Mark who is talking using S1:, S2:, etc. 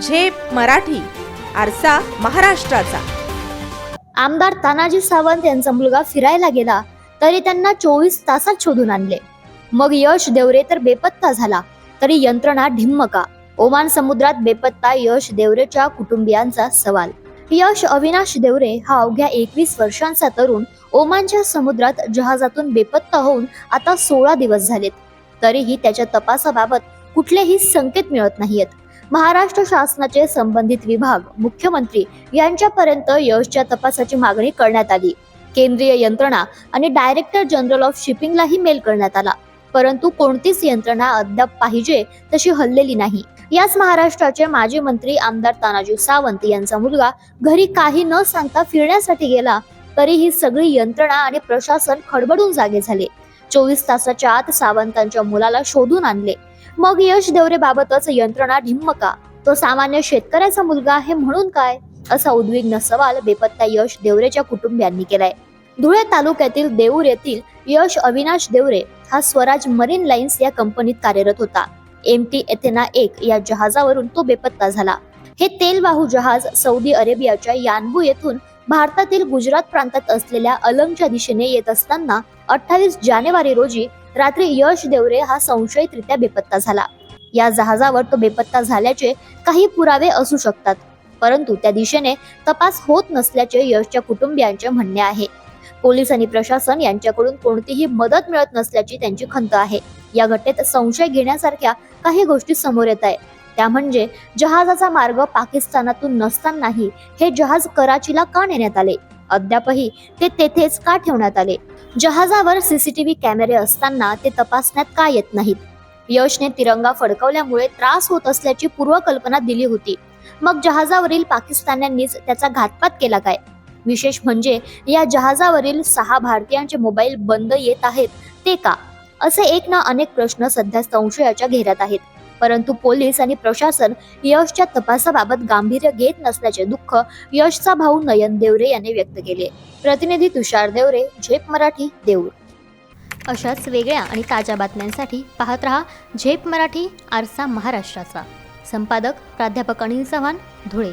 S1: झेप मराठी आरसा महाराष्ट्राचा.
S2: आमदार तानाजी सावंत यांचा मुलगा फिरायला गेला तरी त्यांना चोवीस तासात शोधून आणले. मग यश देवरे तर बेपत्ता झाला तरी यंत्रणा ढिम्मका. ओमान समुद्रात बेपत्ता यश देवरेच्या कुटुंबियांचा सवाल. यश अविनाश देवरे हा अवघ्या एकवीस वर्षांचा तरुण ओमानच्या समुद्रात जहाजातून बेपत्ता होऊन आता सोळा दिवस झालेत. तरीही त्याच्या तपासाबाबत कुठलेही संकेत मिळत नाहीयेत. महाराष्ट्र शासनाचे संबंधित विभाग मुख्यमंत्री यांच्यापर्यंत यशच्या तपासाची मागणी करण्यात आली. केंद्रीय यंत्रणा आणि डायरेक्टर जनरल ऑफ शिपिंगलाही मेल करण्यात आला. परंतु कोणतीच यंत्रणा अद्याप पाहिजे तशी हल्लेली नाही. याच महाराष्ट्राचे माजी मंत्री आमदार तानाजी सावंत यांचा मुलगा घरी काही न सांगता फिरण्यासाठी गेला तरी ही सगळी यंत्रणा आणि प्रशासन खडबडून जागे झाले. चोवीस तासाच्या आत सावंतांच्या मुलाला शोधून आणले. मग यश देवरे बाबतच यंत्रणा ढिम्म का तो सामान्य शेतकऱ्याचा मुलगा आहे म्हणून काय? असा उद्विग्न सवाल बेपत्ता यश देवरेच्या कुटुंबियांनी केलाय. धुळे तालुक्यातील देऊर येथील यश अविनाश देवरे हा स्वराज मरीन लाईन्स या कंपनीत कार्यरत होता. एम टी एथेना एक या जहाजावरून तो बेपत्ता झाला. हे तेलवाहू जहाज सौदी अरेबियाच्या यानबू येथून भारतातील गुजरात प्रांतात असलेल्या अलंगच्या दिशेने येत असताना अठ्ठावीस जानेवारी रोजी रात्री यश देवरे हा संशयितरित्या बेपत्ता झाला. या जहाजावर तो बेपत्ता झाल्याचे काही पुरावे असू शकतात परंतु त्या दिशेने तपास होत नसल्याचे यशच्या कुटुंबियांचे म्हणणे आहे. पोलीस आणि प्रशासन यांच्याकडून कोणतीही मदत मिळत नसल्याची त्यांची खंत आहे. या घटनेत संशय घेण्यासारख्या काही गोष्टी समोर येत आहेत. त्या म्हणजे जहाजाचा मार्ग पाकिस्तानातून नसतानाही हे जहाज कराचीला का नेण्यात आले? अद्यापही ते तेथेच का ठेवण्यात आले? जहाजावर सीसीटीव्ही कॅमेरे असताना ते तपासण्यात का येत नाहीत? यशने तिरंगा फडकवल्यामुळे त्रास होत असल्याची पूर्वकल्पना दिली होती. मग जहाजावरील पाकिस्तान्यांनीच त्याचा घातपात केला काय? विशेष म्हणजे या जहाजावरील सहा भारतीयांचे मोबाईल बंद येत आहेत ते का? असे एक ना अनेक प्रश्न सध्या संशयाच्या घेऱ्यात आहेत. परंतु पोलीस आणि प्रशासन यशच्या तपासाबाबत गांभीर्य घेत नसल्याचे दुःख यशचा भाऊ नयन देवरे यांनी व्यक्त केले. प्रतिनिधी तुषार देवरे झेप मराठी देऊर अशाच वेगळ्या आणि ताज्या बातम्यांसाठी पाहत रहा झेप मराठी आरसा महाराष्ट्राचा. संपादक प्राध्यापक अनिल चव्हाण धुळे.